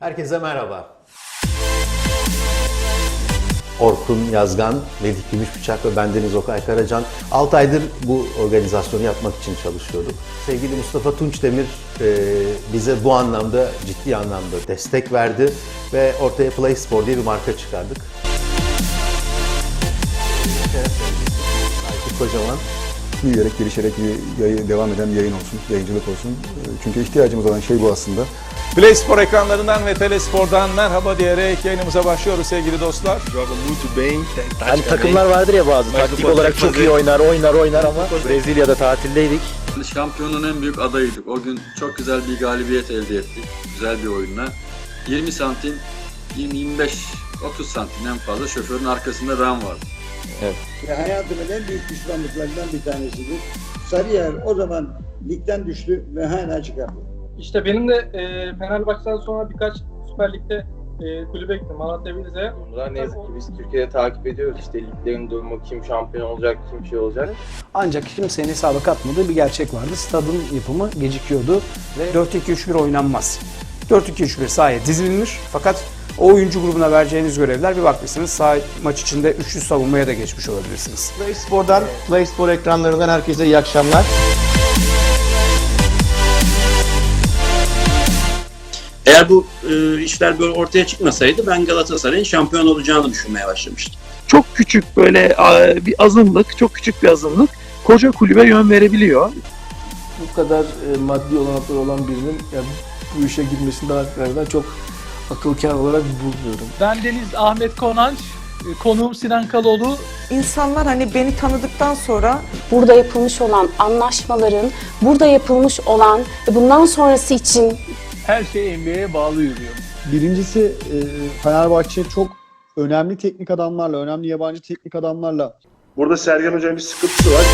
Herkese merhaba. Orkun Yazgan, Melih Gümüşbıçak ve bendeniz Okay Karacan 6 aydır bu organizasyonu yapmak için çalışıyorduk. Sevgili Mustafa Tunçdemir e, bize bu anlamda ciddi anlamda destek verdi ve ortaya Play Spor diye bir marka çıkardık. Aykut Kocaman büyüyerek, gelişerek devam eden bir yayın olsun, yayıncılık olsun. Ee, Çünkü ihtiyacımız olan şey bu aslında. Play Spor ekranlarından ve Telespor'dan merhaba diyerek yayınımıza başlıyoruz sevgili dostlar. Hani takımlar vardır ya bazı taktik olarak çok iyi oynar oynar oynar ama Brezilya'da tatildeydik. Şampiyonun en büyük adayıydık. O gün çok güzel bir galibiyet elde ettik. Güzel bir oyunla. 20 santim, 20-25, 30 santim en fazla şoförün arkasında ram vardı. Ve hayatımın en büyük pişmanlıklarından bir tanesidir. Sarıyer o zaman ligden düştü ve hala çıkardı. İşte benim de e, Fenerbahçe'den sonra birkaç Süper Lig'de e, kulübe gittim. Malatya Rize'ye. Bunlar ne yazık ki biz Türkiye'de takip ediyoruz işte liglerin durumu, kim şampiyon olacak, kim şey olacak. Ancak kimsenin hesaba katmadığı bir gerçek vardı. Stadın yapımı gecikiyordu ve 4-2-3-1 oynanmaz. 4-2-3-1 sahaya dizilmiş fakat o oyuncu grubuna vereceğiniz görevler bir bakmışsınız sağ maç içinde üçlü savunmaya da geçmiş olabilirsiniz. Play Spor'dan, Play Spor ekranlarından herkese iyi akşamlar. Eğer bu e, işler böyle ortaya çıkmasaydı ben Galatasaray'ın şampiyon olacağını düşünmeye başlamıştım. çok küçük böyle a, bir azınlık, çok küçük bir azınlık koca kulübe yön verebiliyor. Bu kadar e, maddi olanakları olan birinin yani bu işe girmesinden hakikaten çok akıl kâr olarak bulmuyorum. Ben Deniz Ahmet Konanç, e, konuğum Sinan Kaloğlu. İnsanlar hani beni tanıdıktan sonra burada yapılmış olan anlaşmaların, burada yapılmış olan ve bundan sonrası için Her şey NBA'ye bağlı yürüyor. Birincisi e, Fenerbahçe çok önemli teknik adamlarla, önemli yabancı teknik adamlarla Burada Sergen Hoca'nın bir sıkıntısı var.